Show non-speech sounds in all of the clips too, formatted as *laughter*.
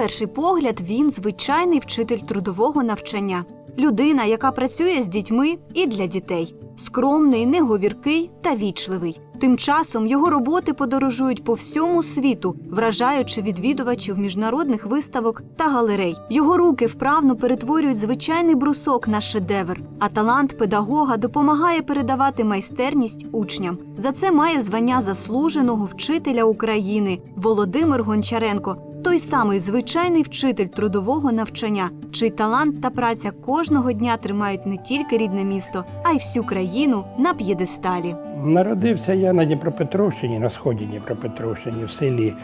Перший погляд, він звичайний вчитель трудового навчання, людина, яка працює з дітьми і для дітей. Скромний, неговіркий та вічливий. Тим часом його роботи подорожують по всьому світу, вражаючи відвідувачів міжнародних виставок та галерей. Його руки вправно перетворюють звичайний брусок на шедевр, а талант педагога допомагає передавати майстерність учням. За це має звання заслуженого вчителя України Володимир Гончаренко. Той самий звичайний вчитель трудового навчання, чий талант та праця кожного дня тримають не тільки рідне місто, а й всю країну на п'єдесталі. Народився я на Дніпропетровщині, на сході Дніпропетровщині, в селі.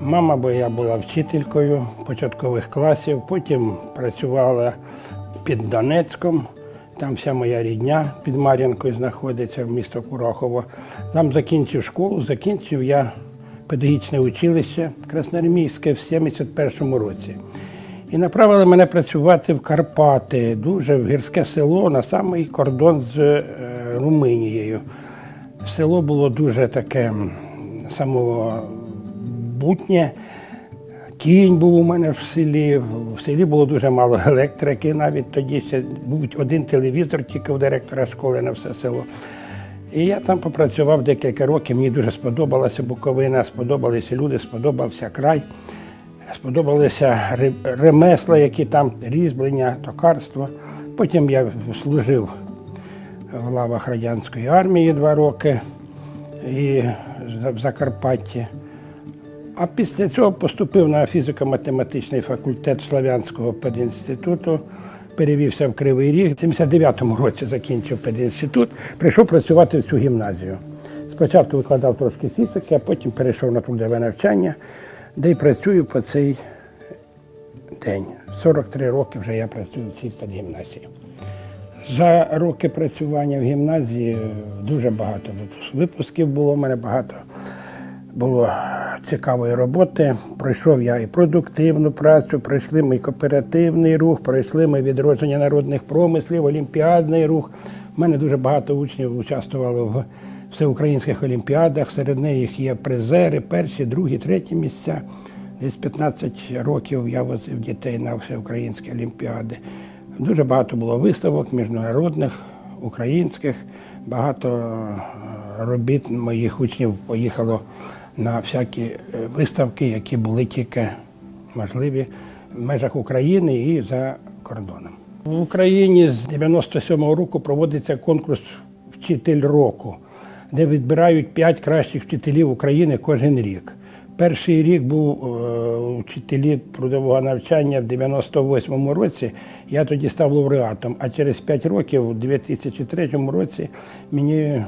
Мама моя була вчителькою початкових класів, потім працювала під Донецьком. Там вся моя рідня під Мар'янкою знаходиться в місто Курахово. Там закінчив школу, закінчив я педагогічне училище Красноармійське в 71-му році. І направили мене працювати в Карпати, дуже в гірське село, на самий кордон з е, Румунією. Село було дуже таке самобутнє. Кінь був у мене в селі. В селі було дуже мало електрики. Навіть тоді ще був один телевізор тільки у директора школи на все село. І я там попрацював декілька років. Мені дуже сподобалася Буковина, сподобалися люди, сподобався край, сподобалися ремесла, які там різьблення, токарство. Потім я служив в лавах радянської армії два роки і в Закарпатті. А після цього поступив на фізико-математичний факультет Славянського пединституту, перевівся в Кривий Ріг. В 79-му році закінчив пединститут, прийшов працювати в цю гімназію. Спочатку викладав трошки фізики, а потім перейшов на трудове навчання, де й працюю по цей день. 43 роки вже я працюю в цій педгімназії. За роки працювання в гімназії дуже багато випусків було. У мене багато було цікавої роботи. Пройшов я і продуктивну працю, пройшли ми кооперативний рух, пройшли ми відродження народних промислів, олімпіадний рух. У мене дуже багато учнів участвувало в всеукраїнських олімпіадах. Серед них є призери, перші, другі, треті місця. Десь 15 років я возив дітей на всеукраїнські олімпіади. Дуже багато було виставок міжнародних, українських. Багато е, робіт моїх учнів поїхало на всякі е, виставки, які були тільки можливі в межах України і за кордоном. В Україні з 97-го року проводиться конкурс Вчитель року, де відбирають 5 кращих вчителів України кожен рік. Перший рік був е, вчителі трудового навчання в 98-му році. Я тоді став лауреатом. А через 5 років, у 2003 році, мені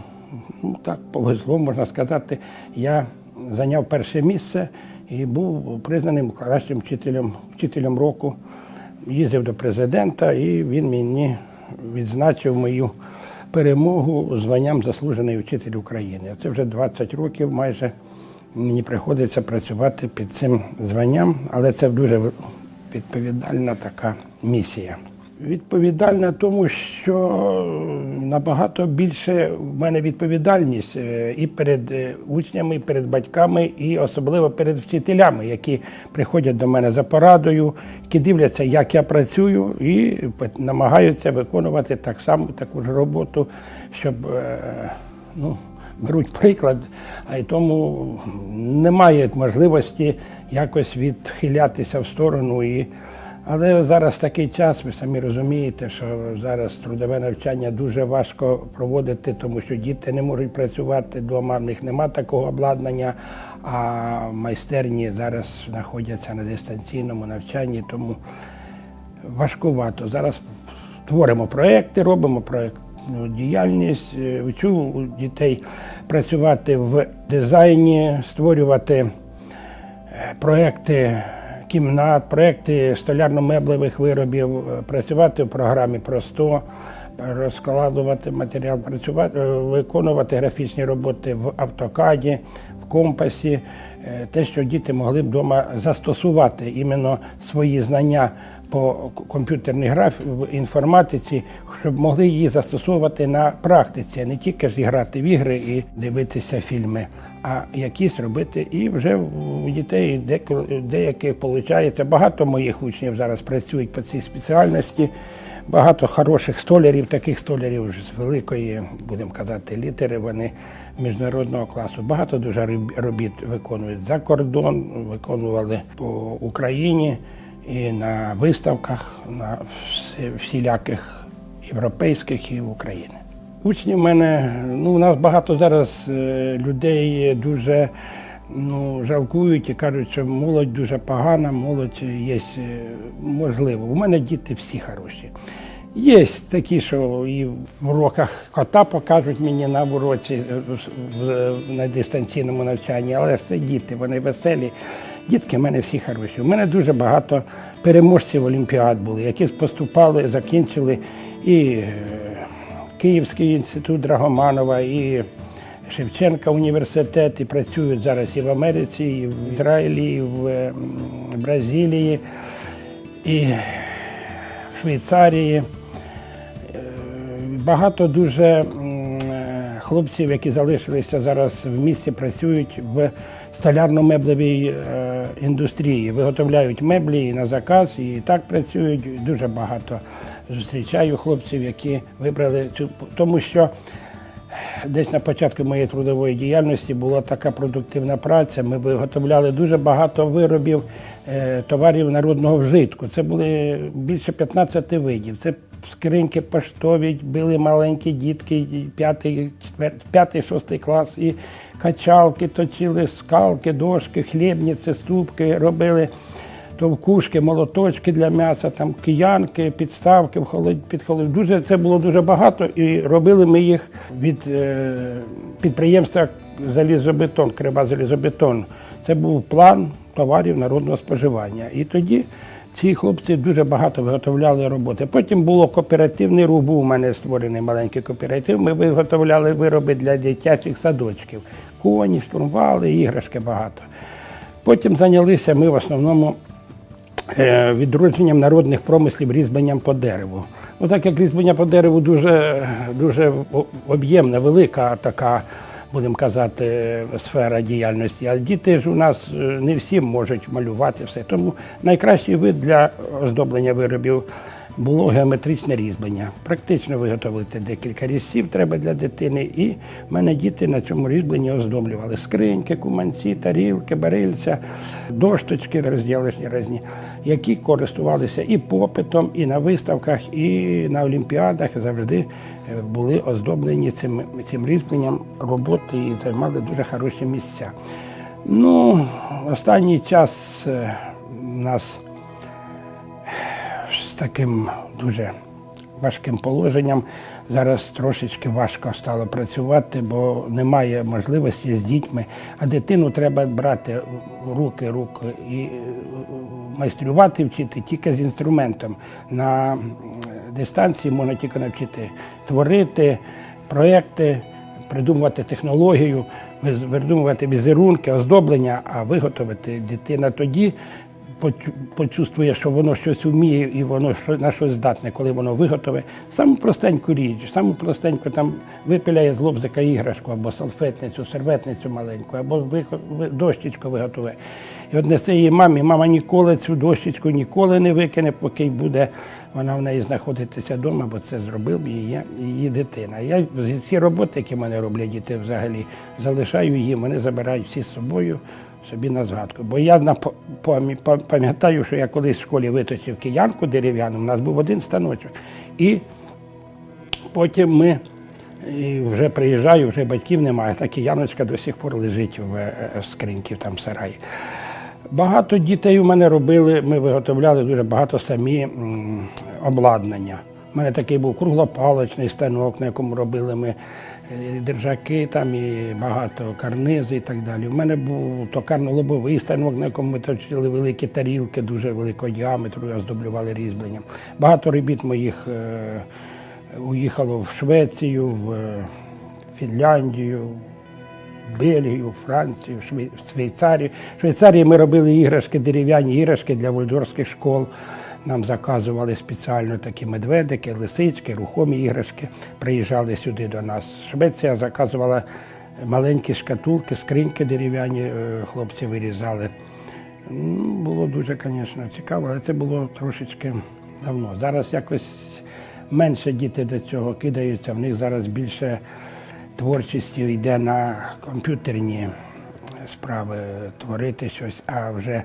ну, так повезло, можна сказати, я зайняв перше місце і був признаним кращим вчителем, вчителем року. Їздив до президента, і він мені відзначив мою перемогу званням заслужений вчитель України. Це вже 20 років майже мені приходиться працювати під цим званням, але це дуже відповідальна така місія. Відповідальна тому, що набагато більше в мене відповідальність е, і перед е, учнями, і перед батьками, і особливо перед вчителями, які приходять до мене за порадою, які дивляться, як я працюю, і намагаються виконувати так само таку ж роботу, щоб е, ну, беруть приклад, а й тому немає можливості якось відхилятися в сторону. І... Але зараз такий час, ви самі розумієте, що зараз трудове навчання дуже важко проводити, тому що діти не можуть працювати вдома, в них нема такого обладнання, а майстерні зараз знаходяться на дистанційному навчанні, тому важкувато. Зараз творимо проекти, робимо проєктну діяльність, е, вчу дітей працювати в дизайні, створювати е, проекти кімнат, проекти столярно-меблевих виробів, е, працювати в програмі Просто, розкладувати матеріал, працювати, е, виконувати графічні роботи в автокаді, в компасі, е, те, що діти могли б вдома застосувати іменно свої знання по комп'ютерній графі в інформатиці, щоб могли її застосовувати на практиці, а не тільки ж грати в ігри і дивитися фільми. А якісь робити. І вже у дітей деяких виходить. Багато моїх учнів зараз працюють по цій спеціальності. Багато хороших столярів, таких столярів з великої, будемо казати, літери, вони міжнародного класу. Багато дуже роб- робіт виконують за кордон, виконували по Україні і на виставках, на всіляких європейських і в Україні. Учні в мене, ну у нас багато зараз е, людей дуже ну, жалкують і кажуть, що молодь дуже погана, молодь є е, можливо. У мене діти всі хороші. Є такі, що і в уроках кота покажуть мені на уроці е, на дистанційному навчанні, але це діти, вони веселі. Дітки в мене всі хороші. У мене дуже багато переможців Олімпіад були, які поступали, закінчили і Київський інститут Драгоманова, і Шевченка університет, і працюють зараз і в Америці, і в Ізраїлі, і в е, Бразилії, і в Швейцарії. Е, Багато дуже е, хлопців, які залишилися зараз в місті, працюють в столярно-меблевій е, індустрії, виготовляють меблі і на заказ, і так працюють. Дуже багато зустрічаю хлопців, які вибрали цю, тому що десь на початку моєї трудової діяльності була така продуктивна праця. Ми виготовляли дуже багато виробів е, товарів народного вжитку. Це були більше 15 видів. Це скриньки поштові, били маленькі дітки, п'ятий, шостий клас, і качалки, точили скалки, дошки, хлібниці, ступки робили товкушки, молоточки для м'яса, там киянки, підставки в холод, під холод. Дуже це було дуже багато, і робили ми їх від е, підприємства залізобетон, Криба залізобетон. Це був план товарів народного споживання. І тоді ці хлопці дуже багато виготовляли роботи. Потім було кооперативний рух, був у мене створений маленький кооператив. Ми виготовляли вироби для дитячих садочків. Коні, штурмвали, іграшки багато. Потім зайнялися ми в основному е, відродженням народних промислів різьбленням по дереву. Ну, так як різьблення по дереву дуже, дуже об'ємна, велика така, будемо казати, сфера діяльності. А діти ж у нас е, не всі можуть малювати все. Тому найкращий вид для оздоблення виробів було геометричне різьблення. Практично виготовити декілька різців треба для дитини. І в мене діти на цьому різьбленні оздоблювали скриньки, куманці, тарілки, барильця, дошточки розділишні різні, які користувалися і попитом, і на виставках, і на олімпіадах завжди е, були оздоблені цим, цим різьбленням роботи і займали дуже хороші місця. Ну, останній час е, у нас з таким дуже важким положенням. Зараз трошечки важко стало працювати, бо немає можливості з дітьми. А дитину треба брати руки, руки і е, майструвати вчити тільки з інструментом. На дистанції можна тільки навчити творити проекти, придумувати технологію, придумувати візерунки, оздоблення, а виготовити дитина тоді почувствує, що воно щось вміє і воно на щось здатне, коли воно виготове. Саму простеньку річ, саму простеньку там випиляє з лобзика іграшку або салфетницю, серветницю маленьку, або дощечку виготове. І от несе її мамі, мама ніколи цю дощечку ніколи не викине, поки буде вона в неї знаходитися вдома, бо це зробив її, її дитина. Я всі роботи, які мене роблять діти взагалі, залишаю їм, вони забирають всі з собою собі на згадку. Бо я пам'ятаю, що я колись в школі виточив киянку дерев'яну, у нас був один станочок. І потім ми і вже приїжджаю, вже батьків немає, та кияночка до сих пор лежить в е, скриньці там в сараї. Багато дітей у мене робили, ми виготовляли дуже багато самі обладнання. У мене такий був круглопалочний станок, на якому робили ми держаки, там і багато карнизи і так далі. У мене був токарно-лобовий станок, на якому ми точили великі тарілки, дуже великого діаметру, оздоблювали різьбленням. Багато робіт моїх е, уїхало в Швецію, в е, Фінляндію, Бельгію, Францію, Швейцарію. В Швейцарії ми робили іграшки, дерев'яні іграшки для вольдорських школ. Нам заказували спеціально такі медведики, лисички, рухомі іграшки. Приїжджали сюди до нас. Швеція заказувала маленькі шкатулки, скриньки дерев'яні е, хлопці вирізали. Ну, Було дуже, звісно, цікаво, але це було трошечки давно. Зараз якось менше діти до цього кидаються, в них зараз більше творчості йде на комп'ютерні справи, творити щось. А вже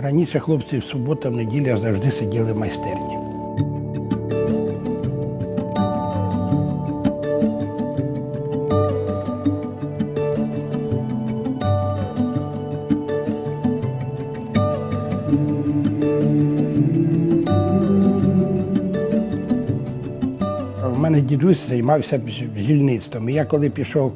раніше хлопці в суботу, в неділю завжди сиділи в майстерні. У мене дідусь займався бджільництвом. Я коли пішов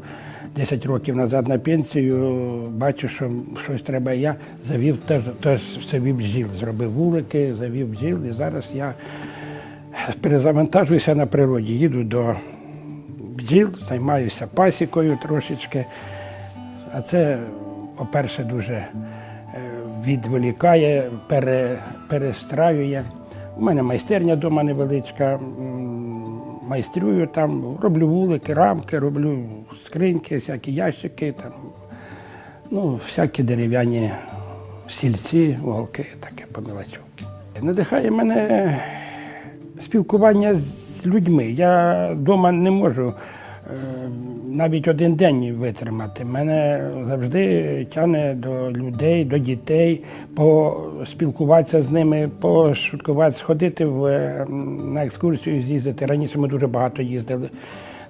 10 років назад на пенсію, бачу, що щось треба. Я завів теж, теж собі бджіл, зробив вулики, завів бджіл. І зараз я перезавантажуюся на природі. Їду до бджіл, займаюся пасікою трошечки. А це, по-перше, дуже е, відволікає, пере, перестраює. У мене майстерня вдома невеличка, майстрюю там, роблю вулики, рамки, роблю скриньки, всякі ящики, там, ну, всякі дерев'яні сільці, уголки, таке по мелочовки. Надихає мене спілкування з людьми. Я вдома не можу навіть один день витримати. Мене завжди тягне до людей, до дітей, поспілкуватися з ними, пошуткувати, сходити в, на екскурсію, з'їздити. Раніше ми дуже багато їздили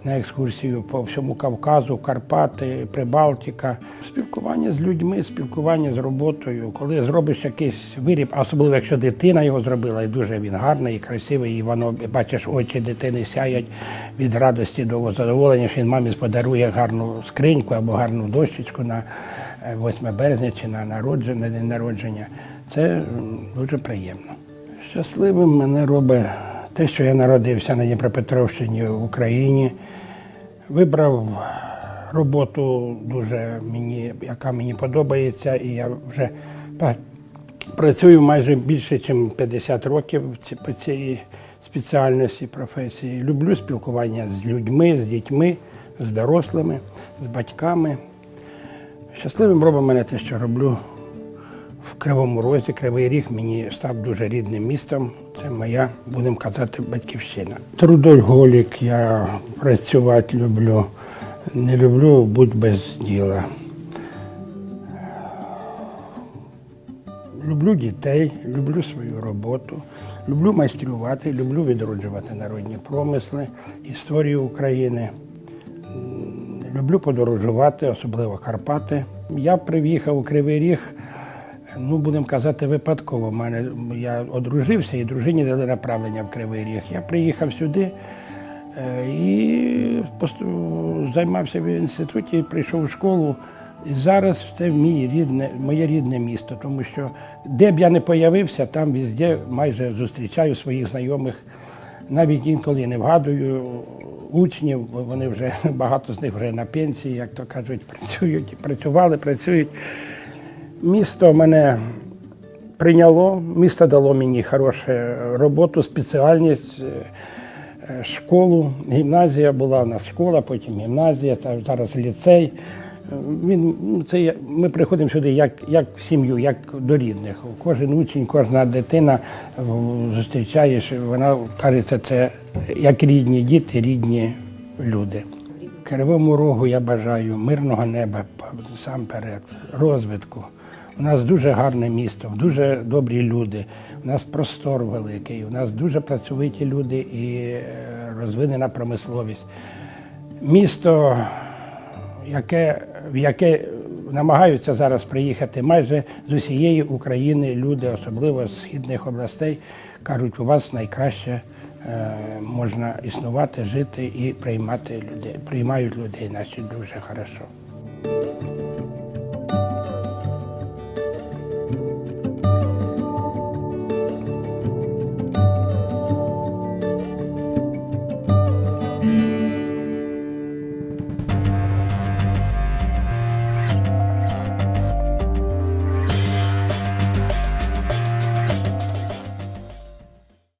на екскурсію по всьому Кавказу, Карпати, Прибалтика. Спілкування з людьми, спілкування з роботою. Коли зробиш якийсь виріб, особливо якщо дитина його зробила, і дуже він гарний і красивий, і воно бачиш, очі дитини сяють від радості до задоволення, що він мамі подарує гарну скриньку або гарну дощечку на е, 8 березня чи на народження, день народження. Це дуже приємно. Щасливим мене робить те, що я народився на Дніпропетровщині в Україні. Вибрав роботу дуже мені, яка мені подобається, і я вже працюю майже більше, ніж 50 років по цій спеціальності, професії. Люблю спілкування з людьми, з дітьми, з дорослими, з батьками. Щасливим робить мене те, що роблю в Кривому Розі. Кривий Ріг мені став дуже рідним містом. Це моя, будемо казати, батьківщина. Трудоголік, я працювати люблю. Не люблю бути без діла. Люблю дітей, люблю свою роботу, люблю майструвати, люблю відроджувати народні промисли, історію України. Люблю подорожувати, особливо Карпати. Я приїхав у Кривий Ріг, ну будемо казати, випадково. У мене я одружився і дружині дали направлення в Кривий Ріг. Я приїхав сюди е, і займався в інституті, прийшов у школу. І зараз це мій рідне, моє рідне місто, тому що де б я не появився, там везде майже зустрічаю своїх знайомих. Навіть інколи не вгадую учнів, вони вже *laughs* багато з них вже на пенсії, як то кажуть, працюють, працювали, працюють. Місто мене прийняло, місто дало мені хорошу роботу, спеціальність, е, школу. Гімназія була у нас школа, потім гімназія, зараз ліцей. Він, ну, це, ми приходимо сюди як, як в сім'ю, як до рідних. Кожен учень, кожна дитина зустрічаєш, вона кажеться, це як рідні діти, рідні люди. Кривому рогу я бажаю мирного неба насамперед, розвитку. У нас дуже гарне місто, дуже добрі люди. У нас простор великий, у нас дуже працьовиті люди і е, розвинена промисловість. Місто, яке, в яке намагаються зараз приїхати майже з усієї України люди, особливо з східних областей, кажуть, у вас найкраще е, можна існувати, жити і приймати людей. Приймають людей наші дуже хорошо.